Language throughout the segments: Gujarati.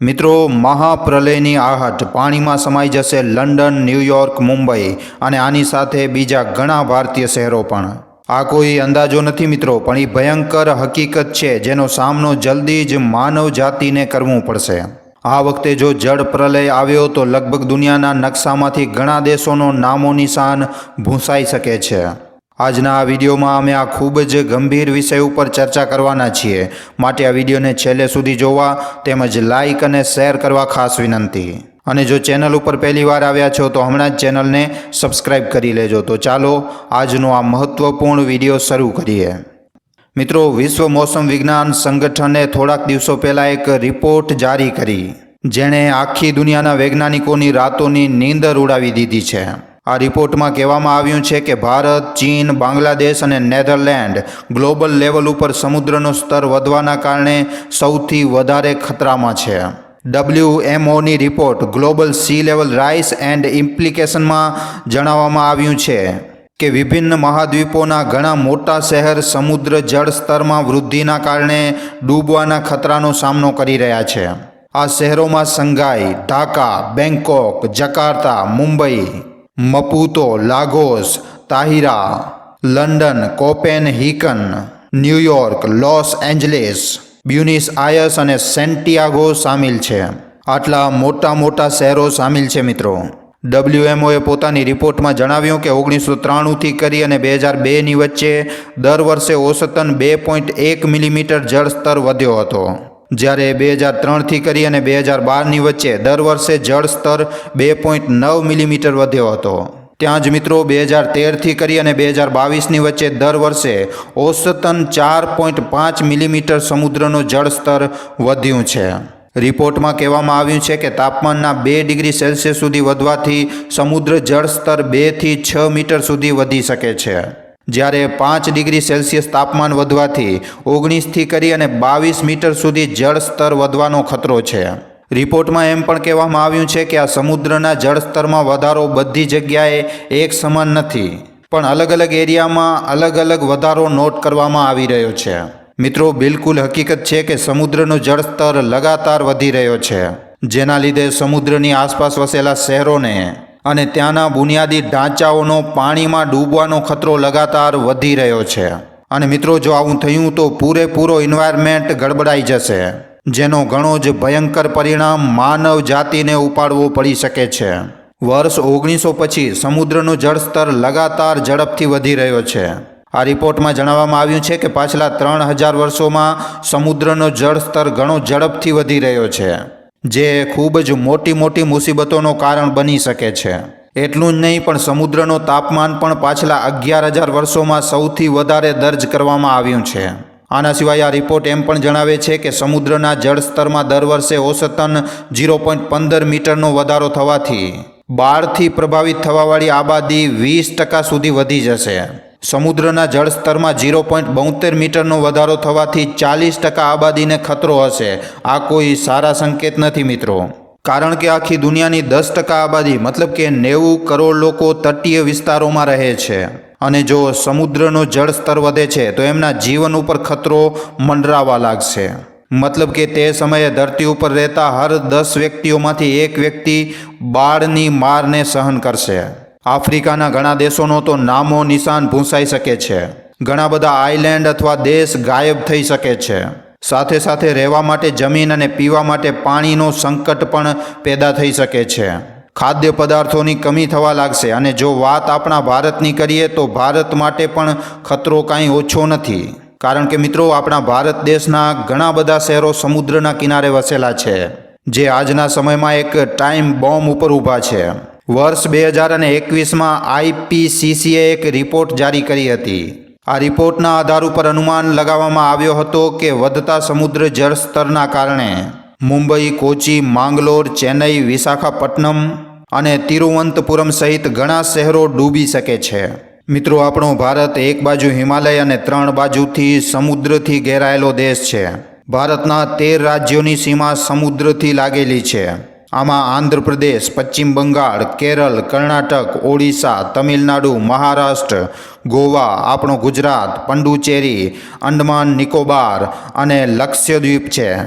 મિત્રો, મહાપ્રલયની આહટ પાણીમાં સમાઈ જશે લંડન, ન્યૂયોર્ક, મુંબઈ અને આની સાથે બીજા ઘણા ભારતીય શહેરો પણ. આ કોઈ અંદાજો નથી મિત્રો, પણ એ ભયંકર હકીકત છે જેનો સામનો જલ્દી જ માનવ જાતિને કરવું પડશે. આ વખતે જો જળ પ્રલય આવ્યો તો લગભગ દુનિયાના નકશામાંથી ઘણા દેશોનો નામો નિશાન ભૂંસાઈ શકે છે. આજના આ વિડીયોમાં અમે આ ખૂબ જ ગંભીર વિષય ઉપર ચર્ચા કરવાના છીએ. માટે આ વિડીયોને છેલ્લે સુધી જોવા તેમજ લાઇક અને શેર કરવા ખાસ વિનંતી. અને જો ચેનલ ઉપર પહેલીવાર આવ્યા છો તો હમણાં જ ચેનલને સબસ્ક્રાઇબ કરી લેજો. તો ચાલો આજનો આ મહત્વપૂર્ણ વીડિયો શરૂ કરીએ. મિત્રો, વિશ્વ મોસમ વિજ્ઞાન સંગઠને થોડાક દિવસો પહેલાં એક રિપોર્ટ જારી કરી, જેણે આખી દુનિયાના વૈજ્ઞાનિકોની રાતોની નીંદર ઉડાવી દીધી છે. આ રિપોર્ટમાં કહેવામાં આવ્યું છે કે ભારત, ચીન, બાંગ્લાદેશ અને નેધરલેન્ડ ગ્લોબલ લેવલ ઉપર સમુદ્રનો સ્તર વધવાના કારણે સૌથી વધારે ખતરામાં છે. ડબલ્યુએમઓની report global sea level rise and ઇમ્પ્લિકેશનમાં જણાવવામાં આવ્યું છે કે વિભિન્ન મહાદ્વીપોના ઘણા મોટા શહેર સમુદ્ર જળ સ્તરમાં વૃદ્ધિના કારણે ડૂબવાના ખતરાનો સામનો કરી રહ્યા છે. આ શહેરોમાં Shanghai Dhaka Bangkok Jakarta, Mumbai Maputo, Lagos, Tahira, London Copenhagen New York, Los Angeles, Buenos Aires અને સેન્ટિયાગો સામેલ છે. આટલા મોટા મોટા શહેરો સામેલ છે મિત્રો. ડબલ્યુએમઓએ પોતાની રિપોર્ટમાં જણાવ્યું કે ઓગણીસો ત્રાણુંથી કરી અને બે હજાર બેની વચ્ચે દર વર્ષે ઓસતન બે પોઈન્ટ એક મિલીમીટર જળસ્તર વધ્યો હતો. જ્યારે બે હજાર ત્રણથી કરી અને બે હજાર બારની વચ્ચે દર વર્ષે જળસ્તર બે પોઈન્ટ નવ મિલીમીટર વધ્યો હતો. ત્યાં જ મિત્રો બે હજાર તેરથી કરી અને બે હજાર બાવીસની વચ્ચે દર વર્ષે ઓસતન ચાર પોઈન્ટ પાંચ મિલીમીટર સમુદ્રનું જળસ્તર વધ્યું છે. રિપોર્ટમાં કહેવામાં આવ્યું છે કે તાપમાનના બે ડિગ્રી સેલ્સિયસ સુધી વધવાથી સમુદ્ર જળસ્તર બેથી છ મીટર સુધી વધી શકે છે. જ્યારે પાંચ ડિગ્રી સેલ્સિયસ તાપમાન વધવાથી ઓગણીસથી કરી અને બાવીસ મીટર સુધી જળસ્તર વધવાનો ખતરો છે. રિપોર્ટમાં એમ પણ કહેવામાં આવ્યું છે કે આ સમુદ્રના જળસ્તરમાં વધારો બધી જગ્યાએ એક સમાન નથી, પણ અલગ અલગ એરિયામાં અલગ અલગ વધારો નોટ કરવામાં આવી રહ્યો છે. મિત્રો, બિલકુલ હકીકત છે કે સમુદ્રનું જળસ્તર લગાતાર વધી રહ્યો છે, જેના લીધે સમુદ્રની આસપાસ વસેલા શહેરોને અને ત્યાંના બુનિયાદી ઢાંચાઓનો પાણીમાં ડૂબવાનો ખતરો લગાતાર વધી રહ્યો છે. અને મિત્રો, જો આવું થયું તો પૂરેપૂરો એન્વાયરમેન્ટ ગડબડાઈ જશે, જેનો ઘણો જ ભયંકર પરિણામ માનવ જાતિને ઉપાડવો પડી શકે છે. વર્ષ ઓગણીસો પછી સમુદ્રનું જળસ્તર લગાતાર ઝડપથી વધી રહ્યો છે. આ રિપોર્ટમાં જણાવવામાં આવ્યું છે કે પાછલા ત્રણ હજાર વર્ષોમાં સમુદ્રનો જળસ્તર ઘણો ઝડપથી વધી રહ્યો છે. જે ખૂબ જ મોટી મોટી મુસીબતોનું કારણ બની શકે છે. એટલું જ નહીં, પણ સમુદ્રનું તાપમાન પણ પાછલા અગિયાર હજાર વર્ષોમાં સૌથી વધારે દર્જ કરવામાં આવ્યું છે. આના સિવાય આ રિપોર્ટ એમ પણ જણાવે છે કે સમુદ્રના જળસ્તરમાં દર વર્ષે ઓસતન ઝીરો પોઈન્ટ પંદર મીટરનો વધારો થવાથી બાળથી પ્રભાવિત થવાવાળી આબાદી વીસ ટકા સુધી વધી જશે. સમુદ્રના જળસ્તરમાં ઝીરો પોઈન્ટ બોતેર મીટરનો વધારો થવાથી ચાલીસ ટકા આબાદીને ખતરો હશે. આ કોઈ સારા સંકેત નથી મિત્રો. કારણ કે આખી દુનિયાની દસ ટકા આબાદી, મતલબ કે નેવું કરોડ લોકો તટીય વિસ્તારોમાં રહે છે. અને જો સમુદ્રનો જળસ્તર વધે છે, તો એમના જીવન ઉપર ખતરો મંડરાવા લાગશે. મતલબ કે તે સમયે ધરતી ઉપર રહેતા હર દસ વ્યક્તિઓમાંથી એક વ્યક્તિ બાળની મારને સહન કરશે. આફ્રિકાના ઘણા દેશોનો તો નામો નિશાન ભૂંસાઈ શકે છે. ઘણા બધા આઇલેન્ડ અથવા દેશ ગાયબ થઈ શકે છે. સાથે સાથે રહેવા માટે જમીન અને પીવા માટે પાણીનો સંકટ પણ પેદા થઈ શકે છે. ખાદ્ય પદાર્થોની કમી થવા લાગશે અને જો વાત આપણા ભારતની કરીએ તો ભારત માટે પણ ખતરો કાંઈ ઓછો નથી. કારણ કે મિત્રો, આપણા ભારત દેશના ઘણા બધા શહેરો સમુદ્રના કિનારે વસેલા છે, જે આજના સમયમાં એક ટાઈમ બોમ્બ ઉપર ઊભા છે. વર્ષ બે હજાર અને એકવીસમાં આઈપીસીસીએ એક રિપોર્ટ જારી કરી હતી. આ રિપોર્ટના આધાર ઉપર અનુમાન લગાવવામાં આવ્યો હતો કે વધતા સમુદ્ર જળસ્તરના કારણે મુંબઈ, કોચી, માંગલોર, ચેન્નઈ, વિશાખાપટ્ટનમ અને તિરુવનંતપુરમ સહિત ઘણા શહેરો ડૂબી શકે છે. મિત્રો, આપણો ભારત એક બાજુ હિમાલય અને ત્રણ બાજુથી સમુદ્રથી ઘેરાયેલો દેશ છે. ભારતના તેર રાજ્યોની સીમા સમુદ્રથી લાગેલી છે. આમાં આંધ્રપ્રદેશ, પશ્ચિમ બંગાળ, કેરળ, કર્ણાટક, ઓડિશા, તમિલનાડુ, મહારાષ્ટ્ર, ગોવા, આપણો ગુજરાત, પંડુચેરી, અંડમાન, નિકોબાર અને લક્ષદ્વીપ છે.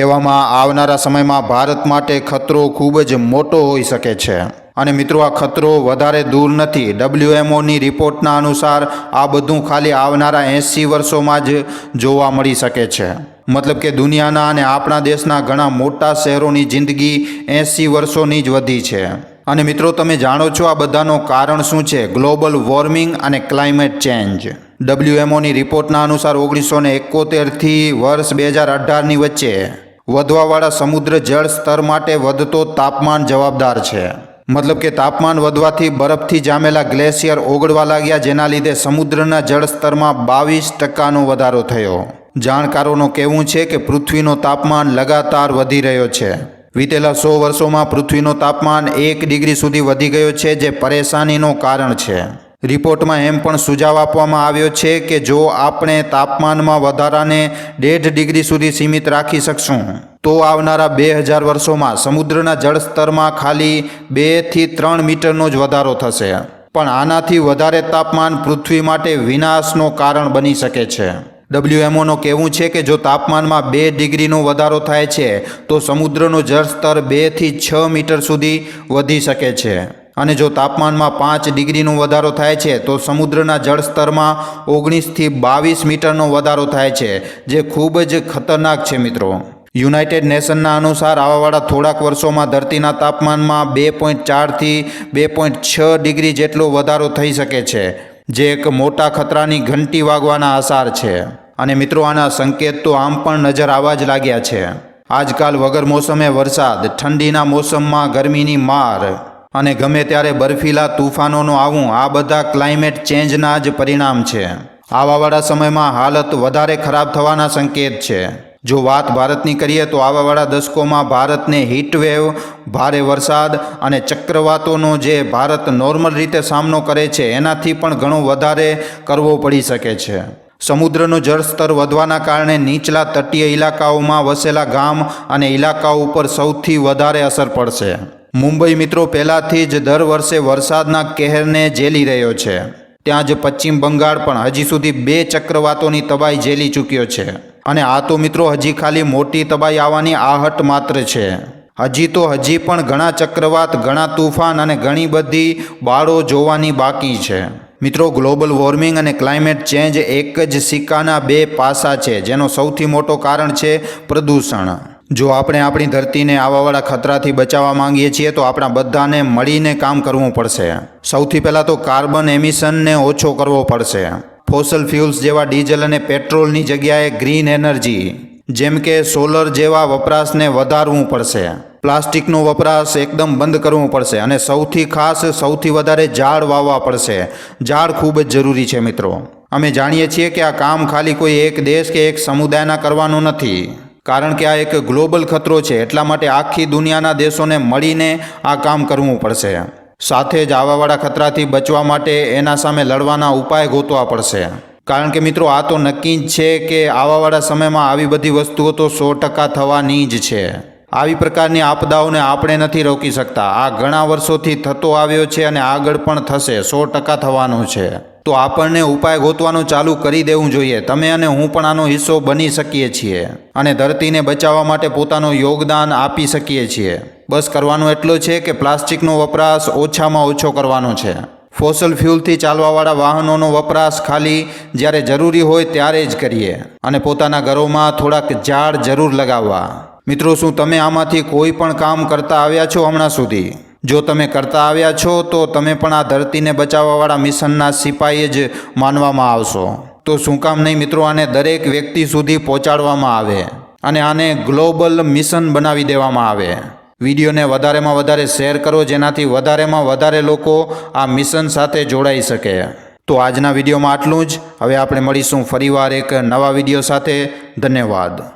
એવામાં આવનારા સમયમાં ભારત માટે ખતરો ખૂબ જ મોટો હોઈ શકે છે. અને મિત્રો, આ ખતરો વધારે દૂર નથી. ડબલ્યુએમઓની રિપોર્ટના અનુસાર આ બધું ખાલી આવનારા એંસી વર્ષોમાં જ જોવા મળી શકે છે. મતલબ કે દુનિયાના અને આપણા દેશના ઘણા મોટા શહેરોની જિંદગી એંસી વર્ષોની જ વધી છે. અને મિત્રો, તમે જાણો છો આ બધાનું કારણ શું છે? ગ્લોબલ વોર્મિંગ અને ક્લાઇમેટ ચેન્જ. ડબ્લ્યુએમઓની રિપોર્ટના અનુસાર ઓગણીસો ને એકોતેરથી વર્ષ બે હજાર અઢારની વચ્ચે વધવાવાળા સમુદ્ર જળ સ્તર માટે વધતો તાપમાન જવાબદાર છે. મતલબ કે તાપમાન વધવાથી બરફથી જામેલા ગ્લેશિયર ઓગળવા લાગ્યા, જેના લીધે સમુદ્રના જળસ્તરમાં બાવીસ ટકાનો વધારો થયો. જાણકારોનું કહેવું છે કે પૃથ્વીનો તાપમાન લગાતાર વધી રહ્યો છે. વીતેલા સો વર્ષોમાં પૃથ્વીનું તાપમાન એક ડિગ્રી સુધી વધી ગયો છે, જે પરેશાનીનું કારણ છે. રિપોર્ટમાં એમ પણ સુઝાવ આપવામાં આવ્યો છે કે જો આપણે તાપમાનમાં વધારાને દેઢ ડિગ્રી સુધી સીમિત રાખી શકશું, તો આવનારા બે હજાર વર્ષોમાં સમુદ્રના જળસ્તરમાં ખાલી બેથી ત્રણ મીટરનો જ વધારો થશે. પણ આનાથી વધારે તાપમાન પૃથ્વી માટે વિનાશનું કારણ બની શકે છે. ડબ્લ્યુએમઓનું કહેવું છે કે જો તાપમાનમાં બે ડિગ્રીનો વધારો થાય છે, તો સમુદ્રનું જળસ્તર બેથી છ મીટર સુધી વધી શકે છે. અને જો તાપમાનમાં પાંચ ડિગ્રીનો વધારો થાય છે, તો સમુદ્રના જળસ્તરમાં ઓગણીસથી બાવીસ મીટરનો વધારો થાય છે, જે ખૂબ જ ખતરનાક છે મિત્રો. યુનાઇટેડ નેશનના અનુસાર આવાવાળા થોડાક વર્ષોમાં ધરતીના તાપમાનમાં બે પોઈન્ટ ચારથી બે પોઈન્ટ છ ડિગ્રી જેટલો વધારો થઈ શકે છે. જે એક મોટા ખતરાની ઘંટી વાગવાના આસાર છે. અને મિત્રો, આના સંકેત તો આમ પણ નજર આવવા જ લાગ્યા છે. આજકાલ વગર મોસમે વરસાદ, ઠંડીના મોસમમાં ગરમીની માર અને ગમે ત્યારે બર્ફીલા તુફાનોનું આવું, આ બધા ક્લાઇમેટ ચેન્જના જ પરિણામ છે. આવાવાળા સમયમાં હાલત વધારે ખરાબ થવાના સંકેત છે. જો વાત ભારતની કરીએ તો આવાવાળા દશકોમાં ભારતને હીટવેવ ભારે વરસાદ અને ચક્રવાતોનો જે ભારત નોર્મલ રીતે સામનો કરે છે, એનાથી પણ ઘણો વધારે કરવો પડી શકે છે. સમુદ્રનું જળસ્તર વધવાના કારણે નીચલા તટીય ઇલાકાઓમાં વસેલા ગામ અને ઇલાકાઓ ઉપર સૌથી વધારે અસર પડશે. મુંબઈ મિત્રો પહેલાંથી જ દર વર્ષે વરસાદના કહેરને ઝેલી રહ્યો છે. ત્યાં જ પશ્ચિમ બંગાળ પણ હજી સુધી બે ચક્રવાતોની તબાહી ઝેલી ચૂક્યો છે. અને આ તો મિત્રો હજી ખાલી મોટી તબાહી આવવાની આહટ માત્ર છે. હજી તો હજી પણ ઘણા ચક્રવાત, ઘણા તુફાન અને ઘણી બધી બાળો જોવાની બાકી છે. મિત્રો ગ્લોબલ વોર્મિંગ અને ક્લાઇમેટ ચેન્જ એક જ સિક્કાના બે પાસા છે, જેનો સૌથી મોટો કારણ છે પ્રદૂષણ. જો આપણે આપણી ધરતીને આવાવાળા ખતરાથી બચાવવા માંગીએ છીએ, તો આપણા બધાને મળીને કામ કરવું પડશે. સૌથી પહેલાં તો કાર્બન એમિશનને ઓછો કરવો પડશે. ફોસલ ફ્યુલ્સ જેવા ડીઝલ અને પેટ્રોલની જગ્યાએ ગ્રીન એનર્જી, જેમ કે સોલર જેવા વપરાશને વધારવું પડશે. પ્લાસ્ટિકનો વપરાશ એકદમ બંધ કરવો પડશે અને સૌથી ખાસ, સૌથી વધારે ઝાડ વાવવા પડશે. ઝાડ ખૂબ જ જરૂરી છે મિત્રો. અમે જાણીએ છીએ કે આ કામ ખાલી કોઈ એક દેશ કે એક સમુદાયના કરવાનું નથી. કારણ કે આ એક ગ્લોબલ ખતરો છે, એટલા માટે આખી દુનિયાના દેશોને મળીને આ કામ કરવું પડશે. સાથે જ આવાવાળા ખતરાથી બચવા માટે એના સામે લડવાના ઉપાય ગોતવા પડશે. કારણ કે મિત્રો, આ તો નક્કી જ છે કે આવાવાળા સમયમાં આવી બધી વસ્તુઓ તો સો ટકા થવાની જ છે. આવી પ્રકારની આપદાઓને આપણે નથી રોકી શકતા. આ ઘણા વર્ષોથી થતો આવ્યો છે અને આગળ પણ થશે, સો ટકા થવાનું છે. તો આપણને ઉપાય ગોતવાનું ચાલુ કરી દેવું જોઈએ. તમે અને હું પણ આનો હિસ્સો બની શકીએ છીએ અને ધરતીને બચાવવા માટે પોતાનું યોગદાન આપી શકીએ છીએ. બસ કરવાનું એટલું છે કે પ્લાસ્ટિકનો વપરાશ ઓછામાં ઓછો કરવાનો છે. ફોસલ ફ્યુલથી ચાલવાવાળા વાહનોનો વપરાશ ખાલી જ્યારે જરૂરી હોય ત્યારે જ કરીએ અને પોતાના ઘરોમાં થોડાક ઝાડ જરૂર લગાવવા. મિત્રો, શું તમે આમાંથી કોઈ પણ કામ કરતા આવ્યા છો હમણાં સુધી? જો તમે કરતા આવ્યા છો, તો તમે પણ આ ધરતીને બચાવવાવાળા મિશનના સિપાહી જ માનવામાં આવશો. તો શું કામ નહીં મિત્રો, આને દરેક વ્યક્તિ સુધી પહોંચાડવામાં આવે અને આને ગ્લોબલ મિશન બનાવી દેવામાં આવે. વિડીયોને વધારેમાં વધારે શેર કરો જેનાથી વધારેમાં વધારે લોકો આ મિશન સાથે જોડાઈ શકે. તો આજના વિડીયોમાં આટલું જ. હવે આપણે મળીશું ફરીવાર એક નવા વીડિયો સાથે. ધન્યવાદ.